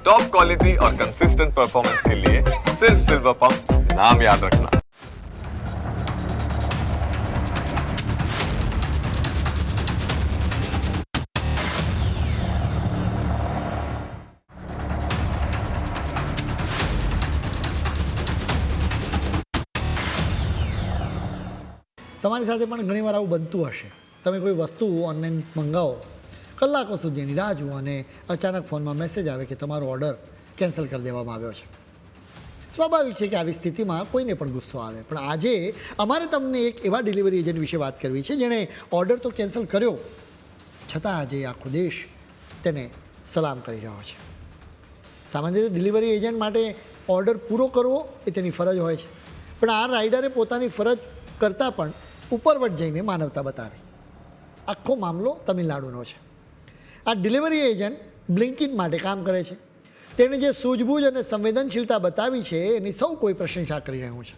Top quality और consistent performance के लिए सिर्फ सिल्वर पंप नाम याद रखना તમારી સાથે પણ ઘણીવાર આવું બનતું હશે તમે કોઈ વસ્તુ ઓનલાઈન મંગાવો કલાકો સુધી એની રાહ જુઓ અને અચાનક ફોનમાં મેસેજ આવે કે તમારો ઓર્ડર કેન્સલ કરી દેવામાં આવ્યો છે. સ્વાભાવિક છે કે આવી સ્થિતિમાં કોઈને પણ ગુસ્સો આવે. પણ આજે અમારે તમને એક એવા ડિલિવરી એજન્ટ વિશે વાત કરવી છે જેણે ઓર્ડર તો કેન્સલ કર્યો. છતાં આજે આખો દેશ તેને સલામ કરી રહ્યો છે. સામાન્ય રીતે ડિલિવરી એજન્ટ માટે ઓર્ડર પૂરો કરવો એ તેની ફરજ હોય છે. પણ આ રાઇડરે પોતાની ફરજ કરતાં પણ ઉપરવટ જઈને માનવતા બતાવી. આખો મામલો તમિલનાડુનો છે. આ ડિલિવરી એજન્ટ બ્લિંકિટ માટે કામ કરે છે. તેણે જે સૂઝબૂઝ અને સંવેદનશીલતા બતાવી છે, એની સૌ કોઈ પ્રશંસા કરી રહ્યું છે.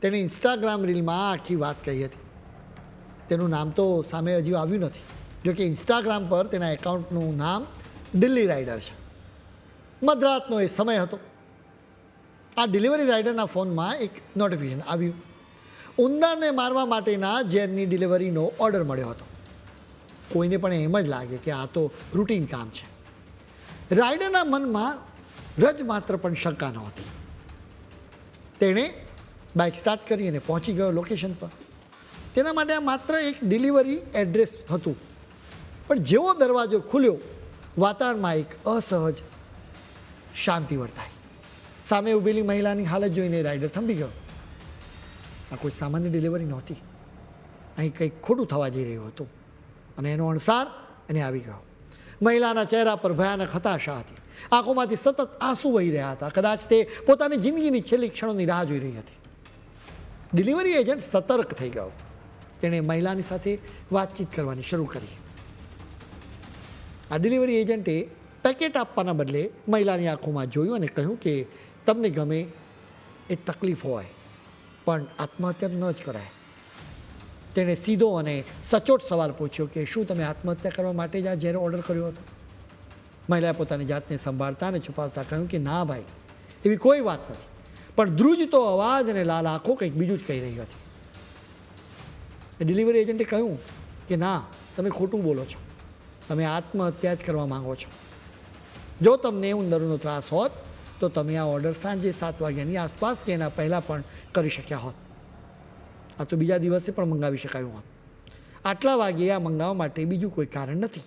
તેણે ઇન્સ્ટાગ્રામ રીલમાં આખી વાત કહી હતી. તેનું નામ તો સામે હજી આવ્યું નથી જોકે ઇન્સ્ટાગ્રામ પર તેના એકાઉન્ટનું નામ દિલ્હી રાઇડર છે. મધરાતનો એ સમય હતો. આ ડિલિવરી રાઇડરના ફોનમાં એક નોટિફિકેશન આવ્યું. ઉંદરને મારવા માટેના ઝેરની ડિલિવરીનો ઓર્ડર મળ્યો હતો. કોઈને પણ એમ જ લાગે કે આ તો રૂટીન કામ છે. રાયડરના મનમાં રજ માત્ર પણ શંકા નહોતી. તેણે બાઇક સ્ટાર્ટ કરી અને પહોંચી ગયો લોકેશન પર. તેના માટે આ માત્ર એક ડિલિવરી એડ્રેસ હતું. પણ જેવો દરવાજો ખુલ્યો, વાતાવરણમાં એક અસહજ શાંતિ વર્તાઈ. સામે ઊભેલી મહિલાની હાલત જોઈને રાઇડર થંભી ગયો. આ કોઈ સામાન્ય ડિલિવરી નહોતી. અહીં કંઈક ખોટું થવા જઈ રહ્યું હતું. અને એનો અણસાર એને આવી ગયો. મહિલાના ચહેરા પર ભયાનક હતાશા હતી. આંખોમાંથી સતત આંસુ વહી રહ્યા હતા. કદાચ તે પોતાની જિંદગીની છેલ્લી ક્ષણોની રાહ જોઈ રહી હતી. ડિલિવરી એજન્ટ સતર્ક થઈ ગયો. તેણે મહિલાની સાથે વાતચીત કરવાની શરૂ કરી. આ ડિલિવરી એજન્ટે પેકેટ આપવાના બદલે મહિલાની આંખોમાં જોયું અને કહ્યું કે, તમને ગમે એ તકલીફ હોય, પણ આત્મહત્યા ન જ કરાય. તેણે સીધો અને સચોટ સવાલ પૂછ્યો કે શું તમે આત્મહત્યા કરવા માટે જ આ ઝેર ઓર્ડર કર્યો હતો? મહિલાએ પોતાની જાતને સંભાળતા અને છુપાવતા કહ્યું કે ના ભાઈ, એવી કોઈ વાત નથી. પણ ધ્રુજતો અવાજ અને લાલ આંખો કંઈક બીજું જ કહી રહી હતી. ડિલિવરી એજન્ટે કહ્યું કે ના, તમે ખોટું બોલો છો. તમે આત્મહત્યા જ કરવા માંગો છો. જો તમને ઉંદરનો ત્રાસ હોત, તો તમે આ ઓર્ડર સાંજે સાત વાગ્યાની આસપાસ કે એના પહેલાં પણ કરી શક્યા હોત. આ તો બીજા દિવસે પણ મંગાવી શકાયું હોત. આટલા વાગ્યે આ મંગાવવા માટે બીજું કોઈ કારણ નથી.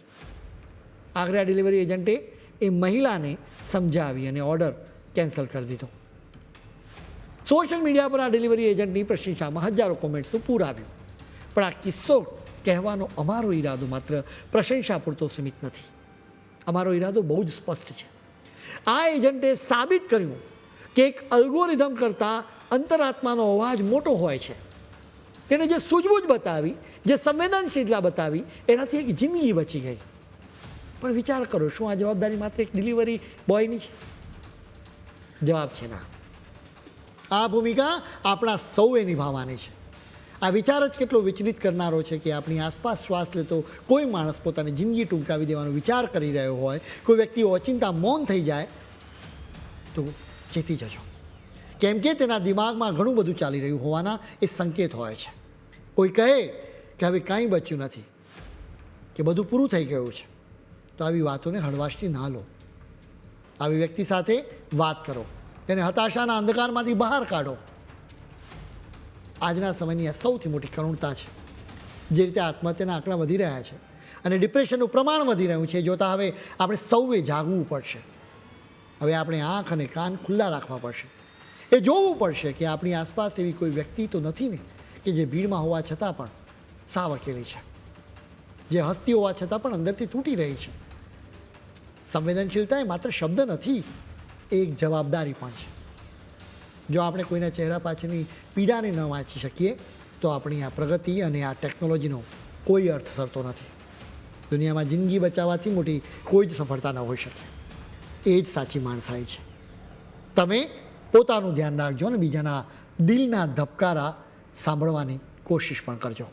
આગ્રા ડિલિવરી એજન્ટે એ મહિલાને સમજાવી અને ઓર્ડર કેન્સલ કરી દીધો. સોશિયલ મીડિયા પર આ ડિલિવરી એજન્ટની પ્રશંસામાં હજારો કોમેન્ટ્સનું પૂર આવ્યું. પણ આ કિસ્સો કહેવાનો અમારો ઈરાદો માત્ર પ્રશંસા પૂરતો સીમિત નથી. અમારો ઈરાદો બહુ જ સ્પષ્ટ છે. આ એજન્ટે સાબિત કર્યું કે એક અલ્ગોરિધમ કરતાં અંતરાત્માનો અવાજ મોટો હોય છે. તેણે જે સૂઝબૂઝ બતાવી, જે સંવેદનશીલતા બતાવી, એનાથી એક જિંદગી બચી ગઈ. પણ વિચાર કરો, શું આ જવાબદારી માત્ર એક ડિલિવરી બોયની છે? જવાબ છે ના. આ ભૂમિકા આપણા સૌએ નિભાવવાની છે. આ વિચાર જ કેટલો વિચલિત કરનારો છે કે આપણી આસપાસ શ્વાસ લેતો કોઈ માણસ પોતાની જિંદગી ટૂંકાવી દેવાનો વિચાર કરી રહ્યો હોય, કોઈ વ્યક્તિ ઓચિંતા મૌન થઈ જાય, તો ચેતી જજો. કેમ કે તેના દિમાગમાં ઘણું બધું ચાલી રહ્યું હોવાના એ સંકેત હોય છે. કોઈ કહે કે હવે કાંઈ બચ્યું નથી, કે બધું પૂરું થઈ ગયું છે, તો આવી વાતોને હળવાશથી ના લો. આવી વ્યક્તિ સાથે વાત કરો, તેને હતાશાના અંધકારમાંથી બહાર કાઢો. આજના સમયની આ સૌથી મોટી કરુણતા છે, જે રીતે આત્મહત્યાના આંકડા વધી રહ્યા છે અને ડિપ્રેશનનું પ્રમાણ વધી રહ્યું છે જોતાં હવે આપણે સૌએ જાગવું પડશે. હવે આપણે આંખ અને કાન ખુલ્લા રાખવા પડશે. એ જોવું પડશે કે આપણી આસપાસ એવી કોઈ વ્યક્તિ તો નથી ને કે જે ભીડમાં હોવા છતાં પણ સાવ અકેલી છે. જે હસ્તી હોવા છતાં પણ અંદરથી તૂટી રહી છે. સંવેદનશીલતા એ માત્ર શબ્દ નથી, એ એક જવાબદારી પણ છે. જો આપણે કોઈના ચહેરા પાછળની પીડાને ન વાંચી શકીએ, તો આપણી આ પ્રગતિ અને આ ટેકનોલોજીનો કોઈ અર્થ સરતો નથી. દુનિયામાં જિંદગી બચાવવાથી મોટી કોઈ જ સફળતા ન હોઈ શકે. એ જ સાચી માણસાઈ છે. તમે પોતાનું ધ્યાન રાખજો અને બીજાના દિલના ધબકારા સાંભળવાની કોશિશ પણ કરજો.